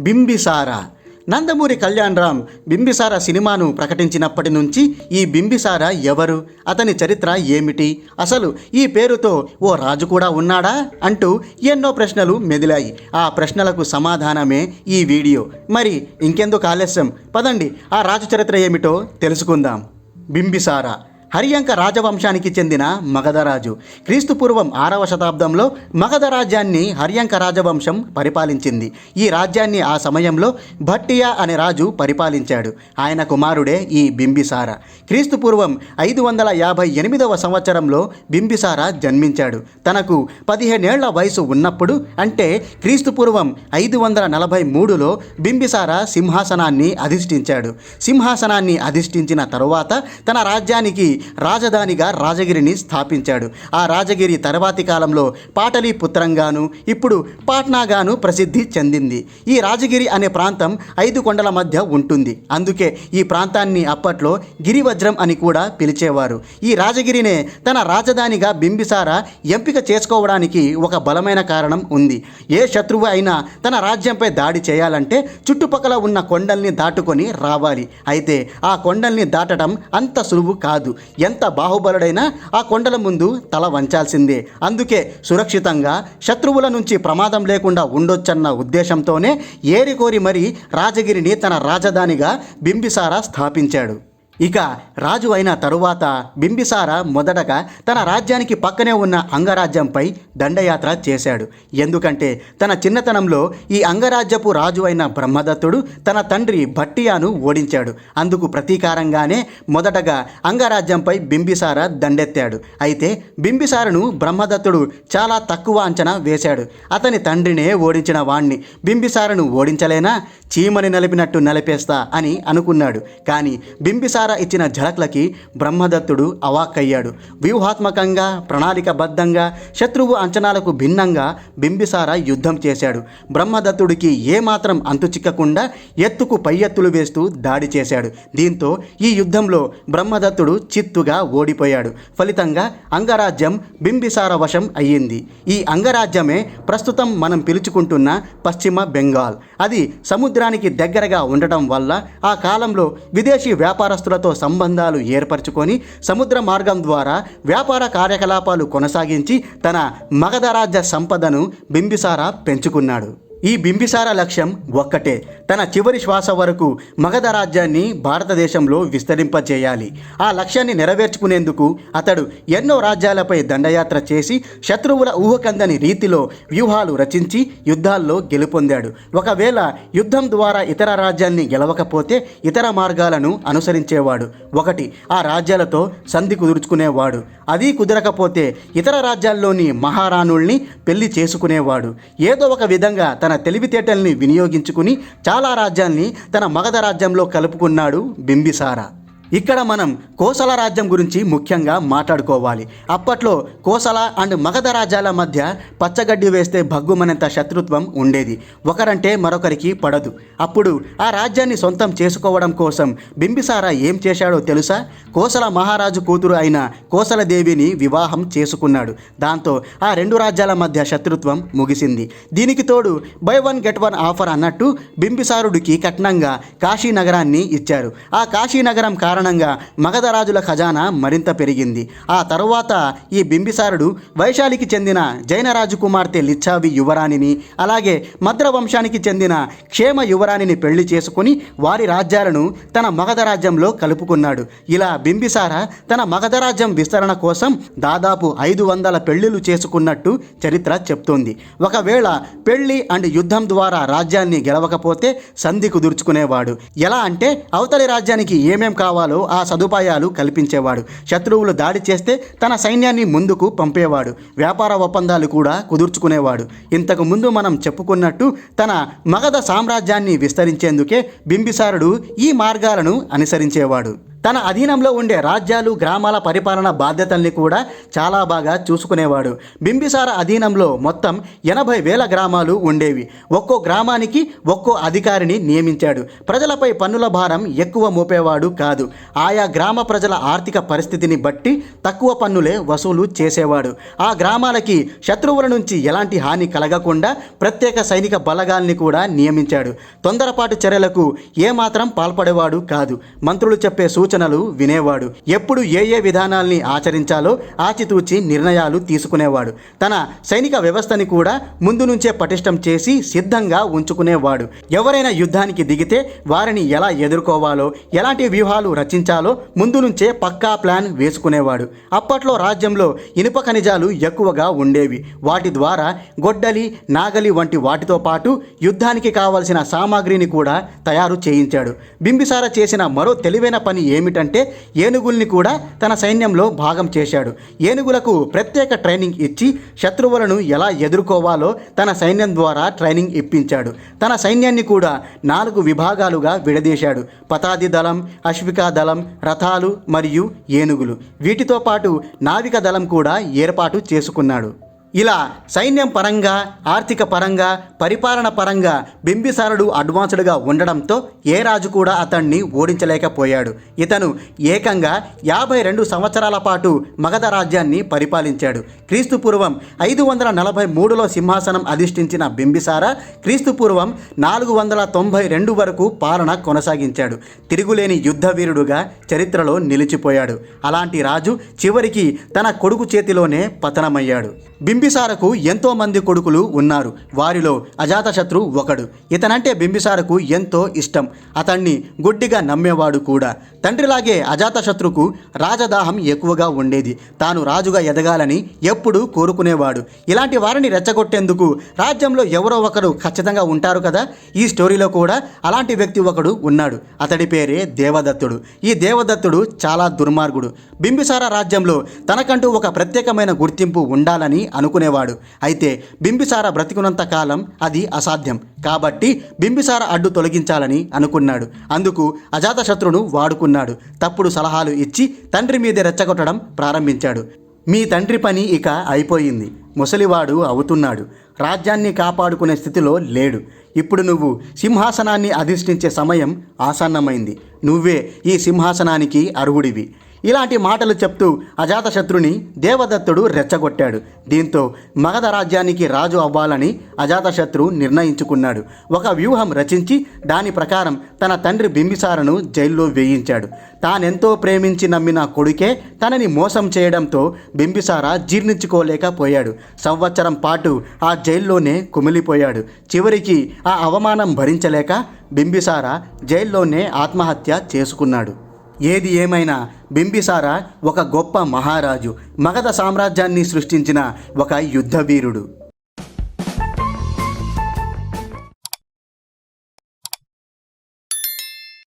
బింబిసార. నందమూరి కళ్యాణరామ్ బింబిసార సినిమాను ప్రకటించినప్పటి నుంచి ఈ బింబిసార ఎవరు? అతని చరిత్ర ఏమిటి? అసలు ఈ పేరుతో ఓ రాజు కూడా ఉన్నాడా? అంటూ ఎన్నో ప్రశ్నలు మెదిలాయి. ఆ ప్రశ్నలకు సమాధానమే ఈ వీడియో. మరి ఇంకెందుకు ఆలస్యం? పదండి ఆ రాజు చరిత్ర ఏమిటో తెలుసుకుందాం. బింబిసార. హరియంక రాజవంశానికి చెందిన మగధరాజు. క్రీస్తుపూర్వం ఆరవ శతాబ్దంలో మగధ రాజ్యాన్ని హరియంక రాజవంశం పరిపాలించింది. ఈ రాజ్యాన్ని ఆ సమయంలో భట్టియా అనే రాజు పరిపాలించాడు. ఆయన కుమారుడే ఈ బింబిసార. క్రీస్తుపూర్వం ఐదు వందల యాభై ఎనిమిదవ సంవత్సరంలో బింబిసార జన్మించాడు. తనకు పదిహేనేళ్ళ వయసు ఉన్నప్పుడు అంటే క్రీస్తుపూర్వం ఐదు వందల నలభై మూడులో బింబిసార సింహాసనాన్ని అధిష్ఠించాడు. సింహాసనాన్ని అధిష్ఠించిన తరువాత తన రాజ్యానికి రాజధానిగా రాజగిరిని స్థాపించాడు. ఆ రాజగిరి తర్వాతి కాలంలో పాటలీపుత్రంగాను ఇప్పుడు పాట్నాగాను ప్రసిద్ధి చెందింది. ఈ రాజగిరి అనే ప్రాంతం ఐదు కొండల మధ్య ఉంటుంది. అందుకే ఈ ప్రాంతాన్ని అప్పట్లో గిరివజ్రం అని కూడా పిలిచేవారు. ఈ రాజగిరినే తన రాజధానిగా బింబిసార ఎంపిక చేసుకోవడానికి ఒక బలమైన కారణం ఉంది. ఏ శత్రువు అయినా తన రాజ్యంపై దాడి చేయాలంటే చుట్టుపక్కల ఉన్న కొండల్ని దాటుకొని రావాలి. అయితే ఆ కొండల్ని దాటడం అంత సులువు కాదు. ఎంత బాహుబలుడైనా ఆ కొండల ముందు తల వంచాల్సిందే. అందుకే సురక్షితంగా శత్రువుల నుంచి ప్రమాదం లేకుండా ఉండొచ్చన్న ఉద్దేశంతోనే ఏరికోరి మరి రాజగిరిని తన రాజధానిగా బింబిసార స్థాపించాడు. ఇక రాజు అయిన తరువాత బింబిసార మొదటగా తన రాజ్యానికి పక్కనే ఉన్న అంగరాజ్యంపై దండయాత్ర చేశాడు. ఎందుకంటే తన చిన్నతనంలో ఈ అంగరాజ్యపు రాజు అయిన బ్రహ్మదత్తుడు తన తండ్రి భట్టియాను ఓడించాడు. అందుకు ప్రతీకారంగానే మొదటగా అంగరాజ్యంపై బింబిసార దండెత్తాడు. అయితే బింబిసారను బ్రహ్మదత్తుడు చాలా తక్కువ అంచనా వేశాడు. అతని తండ్రినే ఓడించిన వాణ్ణి బింబిసారను ఓడించలేనా? చీమని నలిపినట్టు నలిపేస్తా అని అనుకున్నాడు. కానీ బింబిసార ఇచ్చిన ఝలక్లకి బ్రహ్మదత్తుడు అవాక్కయ్యాడు. వ్యూహాత్మకంగా ప్రణాళికబద్ధంగా శత్రువు అంచనాలకు భిన్నంగా బింబిసార యుద్ధం చేశాడు. బ్రహ్మదత్తుడికి ఏమాత్రం అంతు చిక్కకుండా ఎత్తుకు పై ఎత్తులు వేస్తూ దాడి చేశాడు. దీంతో ఈ యుద్ధంలో బ్రహ్మదత్తుడు చిత్తుగా ఓడిపోయాడు. ఫలితంగా అంగరాజ్యం బింబిసార వశం అయ్యింది. ఈ అంగరాజ్యమే ప్రస్తుతం మనం పిలుచుకుంటున్న పశ్చిమ బెంగాల్. అది సముద్ర సముద్రానికి దగ్గరగా ఉండటం వల్ల ఆ కాలంలో విదేశీ వ్యాపారస్తులతో సంబంధాలు ఏర్పరచుకొని సముద్ర మార్గం ద్వారా వ్యాపార కార్యకలాపాలు కొనసాగించి తన మగధరాజ్య సంపదను బింబిసారా పెంచుకున్నాడు. ఈ బింబిసార లక్ష్యం ఒక్కటే. తన చివరి శ్వాస వరకు మగధ రాజ్యాన్ని భారతదేశంలో విస్తరింపజేయాలి. ఆ లక్ష్యాన్ని నెరవేర్చుకునేందుకు అతడు ఎన్నో రాజ్యాలపై దండయాత్ర చేసి శత్రువుల ఊహకందని రీతిలో వ్యూహాలు రచించి యుద్ధాల్లో గెలుపొందాడు. ఒకవేళ యుద్ధం ద్వారా ఇతర రాజ్యాన్ని గెలవకపోతే ఇతర మార్గాలను అనుసరించేవాడు. ఒకటి ఆ రాజ్యాలతో సంధి కుదుర్చుకునేవాడు. అది కుదరకపోతే ఇతర రాజ్యాల్లోని మహారాణుల్ని పెళ్ళి చేసుకునేవాడు. ఏదో ఒక విధంగా తన తెలివితేటల్ని వినియోగించుకుని చాలా రాజ్యాల్ని తన మగధ రాజ్యంలో కలుపుకున్నాడు బింబిసార. ఇక్కడ మనం కోసల రాజ్యం గురించి ముఖ్యంగా మాట్లాడుకోవాలి. అప్పట్లో కోసల అండ్ మగధ రాజ్యాల మధ్య పచ్చగడ్డి వేస్తే భగ్గుమనంత శత్రుత్వం ఉండేది. ఒకరంటే మరొకరికి పడదు. అప్పుడు ఆ రాజ్యాన్ని సొంతం చేసుకోవడం కోసం బింబిసార ఏం చేశాడో తెలుసా? కోసల మహారాజు కూతురు అయిన కోసలదేవిని వివాహం చేసుకున్నాడు. దాంతో ఆ రెండు రాజ్యాల మధ్య శత్రుత్వం ముగిసింది. దీనికి తోడు buy one get one offer అన్నట్టు బింబిసారుడికి కట్నంగా కాశీ నగరాన్ని ఇచ్చారు. ఆ కాశీ నగరం కారణంగా మగధరాజుల ఖజానా మరింత పెరిగింది. ఆ తరువాత ఈ బింబిసారుడు వైశాలికి చెందిన జైనరాజు కుమార్తె లిచ్చావి యువరాణిని అలాగే మద్ర వంశానికి చెందిన క్షేమ యువరాణిని పెళ్ళి చేసుకుని వారి రాజ్యాలను తన మగధ రాజ్యంలో కలుపుకున్నాడు. ఇలా బింబిసార తన మగధ రాజ్యం విస్తరణ కోసం దాదాపు ఐదు వందల పెళ్ళిళ్ళు చేసుకున్నట్టు చరిత్ర చెప్తోంది. ఒకవేళ పెళ్ళి అండ్ యుద్ధం ద్వారా రాజ్యాన్ని గెలవకపోతే సంధి కుదుర్చుకునేవాడు. ఎలా అంటే అవతలి రాజ్యానికి ఏమేం కావాలో? ఆ సదుపాయాలు కల్పించేవాడు. శత్రువులు దాడి చేస్తే తన సైన్యాన్ని ముందుకు పంపేవాడు. వ్యాపార ఒప్పందాలు కూడా కుదుర్చుకునేవాడు. ఇంతకు ముందు మనం చెప్పుకున్నట్టు తన మగధ సామ్రాజ్యాన్ని విస్తరించేందుకే బింబిసారుడు ఈ మార్గాలను అనుసరించేవాడు. తన అధీనంలో ఉండే రాజ్యాలు గ్రామాల పరిపాలన బాధ్యతల్ని కూడా చాలా బాగా చూసుకునేవాడు. బింబిసార అధీనంలో మొత్తం ఎనభై వేల గ్రామాలు ఉండేవి. ఒక్కో గ్రామానికి ఒక్కో అధికారిని నియమించాడు. ప్రజలపై పన్నుల భారం ఎక్కువ మోపేవాడు కాదు. ఆయా గ్రామ ప్రజల ఆర్థిక పరిస్థితిని బట్టి తక్కువ పన్నులే వసూలు చేసేవాడు. ఆ గ్రామాలకి శత్రువుల నుంచి ఎలాంటి హాని కలగకుండా ప్రత్యేక సైనిక బలగాల్ని కూడా నియమించాడు. తొందరపాటు చర్యలకు ఏమాత్రం పాల్పడేవాడు కాదు. మంత్రులు చెప్పే సూచన సూచనలు వినేవాడు. ఎప్పుడు ఏ ఏ విధానాల్ని ఆచరించాలో ఆచితూచి నిర్ణయాలు తీసుకునేవాడు. తన సైనిక వ్యవస్థని కూడా ముందు నుంచే పటిష్టం చేసి సిద్ధంగా ఉంచుకునేవాడు. ఎవరైనా యుద్ధానికి దిగితే వారిని ఎలా ఎదుర్కోవాలో ఎలాంటి వ్యూహాలు రచించాలో ముందు నుంచే పక్కా ప్లాన్ వేసుకునేవాడు. అప్పట్లో రాజ్యంలో ఇనుప ఖనిజాలు ఎక్కువగా ఉండేవి. వాటి ద్వారా గొడ్డలి నాగలి వంటి వాటితో పాటు యుద్ధానికి కావలసిన సామాగ్రిని కూడా తయారు చేయించాడు. బింబిసార చేసిన మరో తెలివైన పని ఏమిటంటే ఏనుగుల్ని కూడా తన సైన్యంలో భాగం చేశాడు. ఏనుగులకు ప్రత్యేక ట్రైనింగ్ ఇచ్చి శత్రువులను ఎలా ఎదుర్కోవాలో తన సైన్యం ద్వారా ట్రైనింగ్ ఇప్పించాడు. తన సైన్యాన్ని కూడా నాలుగు విభాగాలుగా విడదీశాడు. పతాది దళం అశ్వికా దళం రథాలు మరియు ఏనుగులు. వీటితో పాటు నావిక దళం కూడా ఏర్పాటు చేసుకున్నాడు. ఇలా సైన్యం పరంగా ఆర్థిక పరంగా పరిపాలన పరంగా బింబిసారుడు అడ్వాన్స్డ్గా ఉండడంతో ఏ రాజు కూడా అతన్ని ఓడించలేకపోయాడు. ఇతను ఏకంగా యాభై రెండు సంవత్సరాల పాటు మగధ రాజ్యాన్ని పరిపాలించాడు. క్రీస్తు పూర్వం ఐదు వందల నలభై మూడులో సింహాసనం అధిష్ఠించిన బింబిసార క్రీస్తు పూర్వం నాలుగు వందల తొంభై రెండు వరకు పాలన కొనసాగించాడు. తిరుగులేని యుద్ధ వీరుడుగా చరిత్రలో నిలిచిపోయాడు. అలాంటి రాజు చివరికి తన కొడుకు చేతిలోనే పతనమయ్యాడు. బింబిసారకు ఎంతో మంది కొడుకులు ఉన్నారు. వారిలో అజాతశత్రు ఒకడు. ఇతనంటే బింబిసారకు ఎంతో ఇష్టం. అతన్ని గుడ్డిగా నమ్మేవాడు కూడా. తండ్రిలాగే అజాతశత్రుకు రాజదాహం ఎక్కువగా ఉండేది. తాను రాజుగా ఎదగాలని ఎప్పుడూ కోరుకునేవాడు. ఇలాంటి వారిని రెచ్చగొట్టేందుకు రాజ్యంలో ఎవరో ఒకరు ఖచ్చితంగా ఉంటారు కదా? ఈ స్టోరీలో కూడా అలాంటి వ్యక్తి ఒకడు ఉన్నాడు. అతడి పేరే దేవదత్తుడు. ఈ దేవదత్తుడు చాలా దుర్మార్గుడు. బింబిసార రాజ్యంలో తనకంటూ ఒక ప్రత్యేకమైన గుర్తింపు ఉండాలని అనుకు అనుకునేవాడు. అయితే బింబిసార బ్రతికున్నంత కాలం అది అసాధ్యం. కాబట్టి బింబిసార అడ్డు తొలగించాలని అనుకున్నాడు. అందుకు అజాతశత్రును వాడుకున్నాడు. తప్పుడు సలహాలు ఇచ్చి తండ్రి మీద రెచ్చగొట్టడం ప్రారంభించాడు. మీ తండ్రి పని ఇక అయిపోయింది. ముసలివాడు అవుతున్నాడు. రాజ్యాన్ని కాపాడుకునే స్థితిలో లేడు. ఇప్పుడు నువ్వు సింహాసనాన్ని అధిష్ఠించే సమయం ఆసన్నమైంది. నువ్వే ఈ సింహాసనానికి అర్హుడివి. ఇలాంటి మాటలు చెప్తూ అజాతశత్రుని దేవదత్తుడు రెచ్చగొట్టాడు. దీంతో మగధ రాజ్యానికి రాజు అవ్వాలని అజాతశత్రు నిర్ణయించుకున్నాడు. ఒక వ్యూహం రచించి దాని ప్రకారం తన తండ్రి బింబిసారను జైల్లో వేయించాడు. తానెంతో ప్రేమించి నమ్మిన కొడుకే తనని మోసం చేయడంతో బింబిసార జీర్ణించుకోలేకపోయాడు. సంవత్సరం పాటు ఆ జైల్లోనే కుమిలిపోయాడు. చివరికి ఆ అవమానం భరించలేక బింబిసార జైల్లోనే ఆత్మహత్య చేసుకున్నాడు. ఏది ఏమైనా బింబిసార ఒక గొప్ప మహారాజు మగధ సామ్రాజ్యాన్ని సృష్టించిన ఒక యుద్ధవీరుడు.